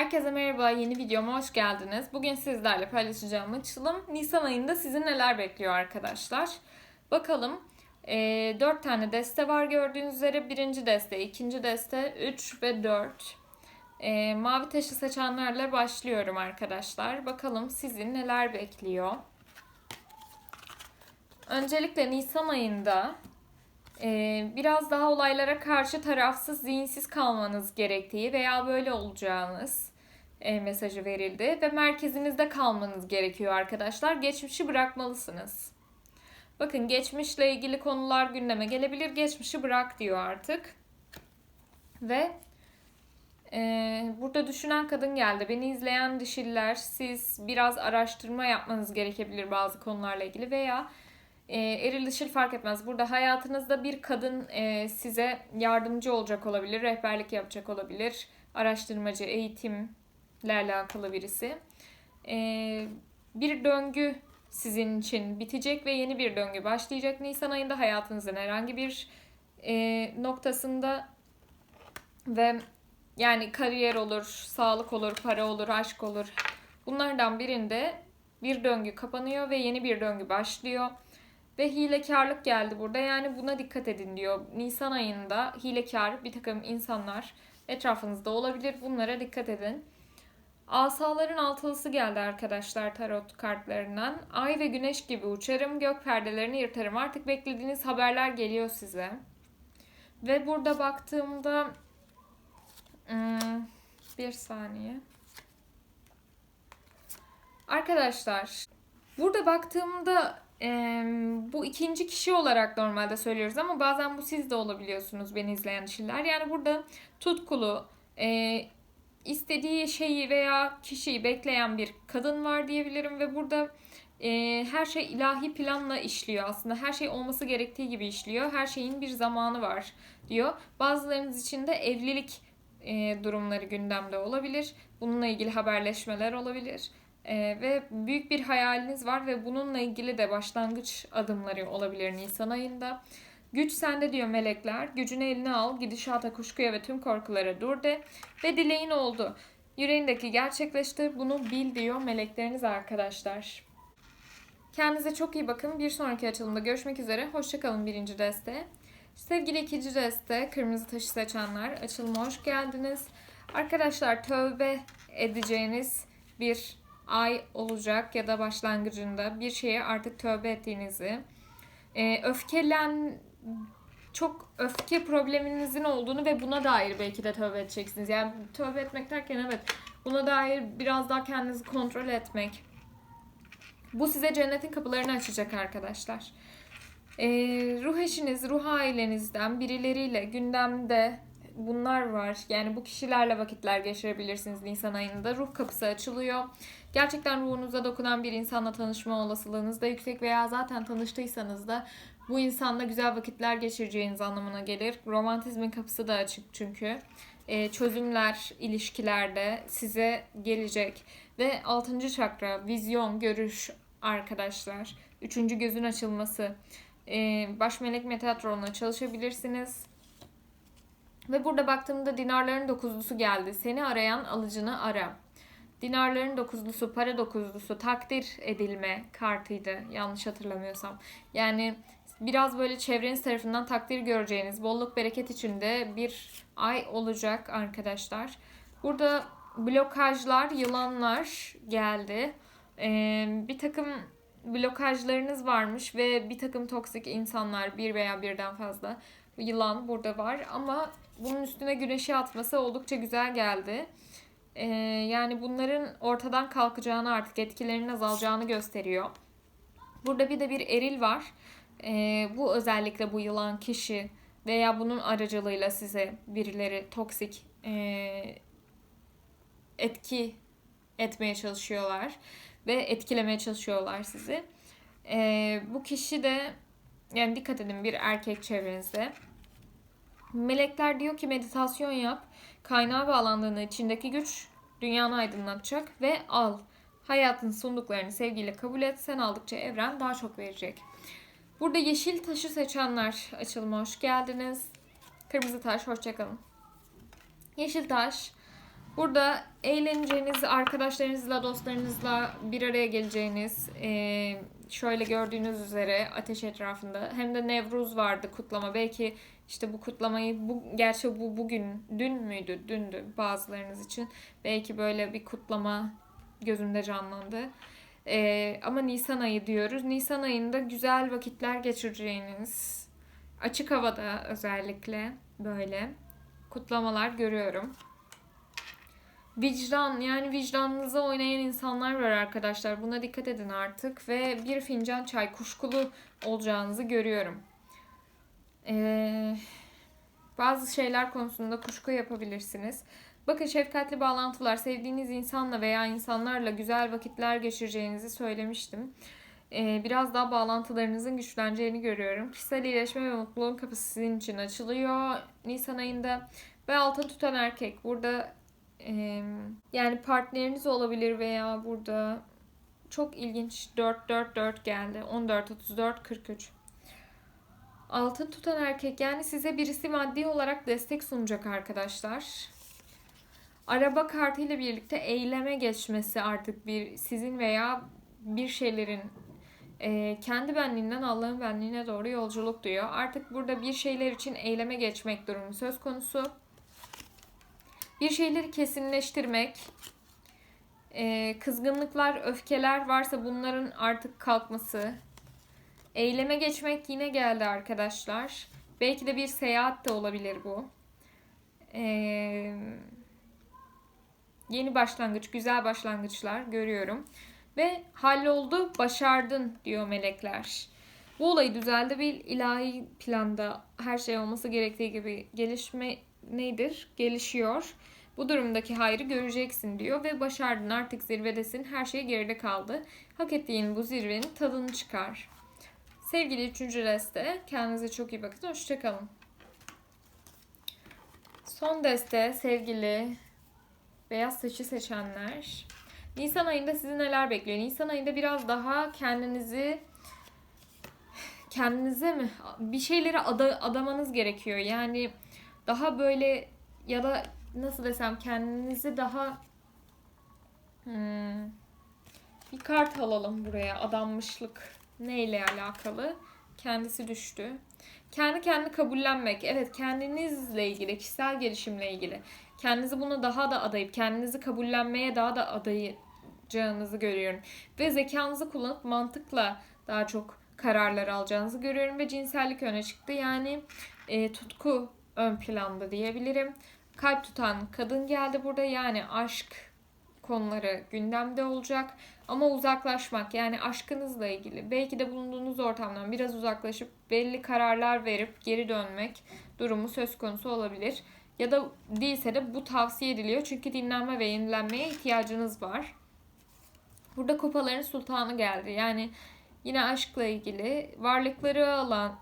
Herkese merhaba, yeni videoma hoş geldiniz. Bugün sizlerle paylaşacağım açılım Nisan ayında sizi neler bekliyor arkadaşlar. Bakalım, e, 4 tane deste var gördüğünüz üzere. Birinci deste, ikinci deste, 3 ve 4. E, mavi taşı seçenlerle başlıyorum arkadaşlar. Bakalım sizi neler bekliyor. Öncelikle Nisan ayında e, biraz daha olaylara karşı tarafsız, zihinsiz kalmanız gerektiği veya böyle olacağınız e, mesajı verildi ve merkezinizde kalmanız gerekiyor arkadaşlar. Geçmişi bırakmalısınız. Bakın geçmişle ilgili konular gündeme gelebilir. Geçmişi bırak diyor artık. Ve e, burada düşünen kadın geldi. Beni izleyen dişiller siz biraz araştırma yapmanız gerekebilir bazı konularla ilgili veya e, eril dişil fark etmez. Burada hayatınızda bir kadın e, size yardımcı olacak olabilir, rehberlik yapacak olabilir, araştırmacı, eğitimle alakalı birisi. E, bir döngü sizin için bitecek ve yeni bir döngü başlayacak. Nisan ayında hayatınızın herhangi bir e, noktasında ve yani kariyer olur, sağlık olur, para olur, aşk olur. Bunlardan birinde bir döngü kapanıyor ve yeni bir döngü başlıyor. Ve hilekarlık geldi burada. Yani buna dikkat edin diyor. Nisan ayında hilekar bir takım insanlar etrafınızda olabilir. Bunlara dikkat edin. Asaların altılısı geldi arkadaşlar tarot kartlarından. Ay ve güneş gibi uçarım, gök perdelerini yırtarım. Artık beklediğiniz haberler geliyor size. Ve burada baktığımda hmm, bir saniye. Arkadaşlar burada baktığımda e, bu ikinci kişi olarak normalde söylüyoruz ama bazen bu siz de olabiliyorsunuz beni izleyen kişiler. Yani burada tutkulu, e, istediği şeyi veya kişiyi bekleyen bir kadın var diyebilirim ve burada e, her şey ilahi planla işliyor aslında. Her şey olması gerektiği gibi işliyor. Her şeyin bir zamanı var diyor. Bazılarınız için de evlilik e, durumları gündemde olabilir. Bununla ilgili haberleşmeler olabilir. Ee, ve büyük bir hayaliniz var ve bununla ilgili de başlangıç adımları olabilir Nisan ayında. Güç sende diyor melekler. Gücünü eline al, gidişata, kuşkuya ve tüm korkulara dur de. Ve dileğin oldu. Yüreğindeki gerçekleşti. Bunu bil diyor melekleriniz arkadaşlar. Kendinize çok iyi bakın. Bir sonraki açılımda görüşmek üzere. Hoşçakalın birinci deste. Sevgili ikinci deste, kırmızı taşı seçenler açılıma hoş geldiniz. Arkadaşlar tövbe edeceğiniz bir ay olacak ya da başlangıcında bir şeye artık tövbe ettiğinizi, e, öfkelen çok öfke probleminizin olduğunu ve buna dair belki de tövbe edeceksiniz. Yani tövbe etmek derken evet buna dair biraz daha kendinizi kontrol etmek. Bu size cennetin kapılarını açacak arkadaşlar. Ee, ruh eşiniz, ruh ailenizden birileriyle gündemde bunlar var. Yani bu kişilerle vakitler geçirebilirsiniz Nisan ayında. Ruh kapısı açılıyor. Gerçekten ruhunuza dokunan bir insanla tanışma olasılığınız da yüksek veya zaten tanıştıysanız da bu insanla güzel vakitler geçireceğiniz anlamına gelir. Romantizmin kapısı da açık çünkü. Ee, çözümler ilişkilerde size gelecek. Ve 6. çakra, vizyon, görüş arkadaşlar. Üçüncü gözün açılması. Ee, baş melek Metatron'la çalışabilirsiniz. Ve burada baktığımda dinarların dokuzlusu geldi. Seni arayan alıcını ara. Dinarların dokuzlusu, para dokuzlusu takdir edilme kartıydı yanlış hatırlamıyorsam. Yani biraz böyle çevreniz tarafından takdir göreceğiniz, bolluk bereket içinde bir ay olacak arkadaşlar. Burada blokajlar, yılanlar geldi. Ee, bir takım blokajlarınız varmış ve bir takım toksik insanlar bir veya birden fazla yılan burada var ama bunun üstüne güneşi atması oldukça güzel geldi. Ee, yani bunların ortadan kalkacağını artık etkilerinin azalacağını gösteriyor. Burada bir de bir eril var. Ee, bu özellikle bu yılan kişi veya bunun aracılığıyla size birileri toksik e, etki etmeye çalışıyorlar ve etkilemeye çalışıyorlar sizi. Ee, bu kişi de yani dikkat edin bir erkek çevrenizde. Melekler diyor ki meditasyon yap. Kaynağa bağlandığında içindeki güç dünyanı aydınlatacak ve al. Hayatın sunduklarını sevgiyle kabul et. Sen aldıkça evren daha çok verecek. Burada yeşil taşı seçenler açılıma hoş geldiniz. Kırmızı taş hoşçakalın. Yeşil taş Burada eğleneceğiniz, arkadaşlarınızla, dostlarınızla bir araya geleceğiniz, e, şöyle gördüğünüz üzere ateş etrafında hem de Nevruz vardı kutlama. Belki işte bu kutlamayı, bu gerçi bu bugün, dün müydü? Dündü bazılarınız için. Belki böyle bir kutlama gözümde canlandı. E, ama Nisan ayı diyoruz. Nisan ayında güzel vakitler geçireceğiniz, açık havada özellikle böyle kutlamalar görüyorum. Vicdan yani vicdanınıza oynayan insanlar var arkadaşlar. Buna dikkat edin artık ve bir fincan çay kuşkulu olacağınızı görüyorum. Ee, bazı şeyler konusunda kuşku yapabilirsiniz. Bakın şefkatli bağlantılar, sevdiğiniz insanla veya insanlarla güzel vakitler geçireceğinizi söylemiştim. Ee, biraz daha bağlantılarınızın güçleneceğini görüyorum. Kişisel iyileşme ve mutluluğun kapısı sizin için açılıyor Nisan ayında. Ve altın tutan erkek. Burada e, yani partneriniz olabilir veya burada çok ilginç 4 4 4 geldi. 14 34 43. Altın tutan erkek yani size birisi maddi olarak destek sunacak arkadaşlar. Araba kartıyla birlikte eyleme geçmesi artık bir sizin veya bir şeylerin e, kendi benliğinden Allah'ın benliğine doğru yolculuk diyor. Artık burada bir şeyler için eyleme geçmek durumu söz konusu. Bir şeyleri kesinleştirmek, e, kızgınlıklar, öfkeler varsa bunların artık kalkması. Eyleme geçmek yine geldi arkadaşlar. Belki de bir seyahat de olabilir bu. E, yeni başlangıç, güzel başlangıçlar görüyorum. Ve halloldu, başardın diyor melekler. Bu olayı düzeldi bir ilahi planda her şey olması gerektiği gibi gelişme nedir? Gelişiyor. Bu durumdaki hayrı göreceksin diyor ve başardın artık zirvedesin. Her şey geride kaldı. Hak ettiğin bu zirvenin tadını çıkar. Sevgili üçüncü deste kendinize çok iyi bakın. Hoşçakalın. Son deste sevgili beyaz saçı seçenler. Nisan ayında sizi neler bekliyor? Nisan ayında biraz daha kendinizi kendinize mi bir şeyleri ada, adamanız gerekiyor. Yani daha böyle ya da nasıl desem kendinizi daha hmm, bir kart alalım buraya adanmışlık neyle alakalı kendisi düştü. Kendi kendi kabullenmek. Evet kendinizle ilgili, kişisel gelişimle ilgili. Kendinizi buna daha da adayıp kendinizi kabullenmeye daha da adayacağınızı görüyorum. Ve zekanızı kullanıp mantıkla daha çok kararlar alacağınızı görüyorum ve cinsellik öne çıktı. Yani e, tutku ön planda diyebilirim. Kalp tutan kadın geldi burada. Yani aşk konuları gündemde olacak. Ama uzaklaşmak yani aşkınızla ilgili belki de bulunduğunuz ortamdan biraz uzaklaşıp belli kararlar verip geri dönmek durumu söz konusu olabilir. Ya da değilse de bu tavsiye ediliyor çünkü dinlenme ve yenilenmeye ihtiyacınız var. Burada kupaların sultanı geldi. Yani yine aşkla ilgili varlıkları olan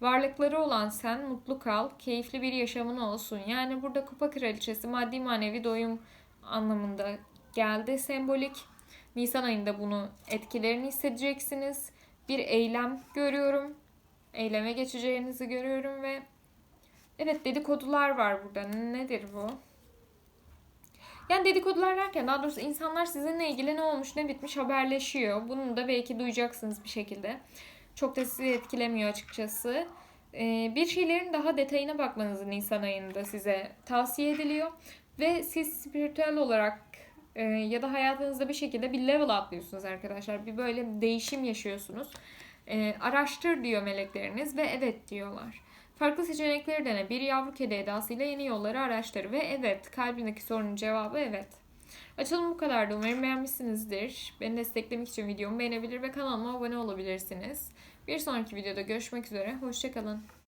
Varlıkları olan sen mutlu kal, keyifli bir yaşamın olsun. Yani burada kupa kraliçesi maddi manevi doyum anlamında geldi sembolik. Nisan ayında bunu etkilerini hissedeceksiniz. Bir eylem görüyorum. Eyleme geçeceğinizi görüyorum ve evet dedikodular var burada. Nedir bu? Yani dedikodular derken daha doğrusu insanlar sizinle ilgili ne olmuş ne bitmiş haberleşiyor. Bunu da belki duyacaksınız bir şekilde. Çok da sizi etkilemiyor açıkçası. Ee, bir şeylerin daha detayına bakmanızı Nisan ayında size tavsiye ediliyor. Ve siz spiritüel olarak e, ya da hayatınızda bir şekilde bir level atlıyorsunuz arkadaşlar. Bir böyle değişim yaşıyorsunuz. E, araştır diyor melekleriniz ve evet diyorlar. Farklı seçenekleri dene. Bir yavru kedi edasıyla yeni yolları araştır. Ve evet kalbindeki sorunun cevabı evet. Açılım bu kadardı. Umarım beğenmişsinizdir. Beni desteklemek için videomu beğenebilir ve kanalıma abone olabilirsiniz. Bir sonraki videoda görüşmek üzere. Hoşçakalın.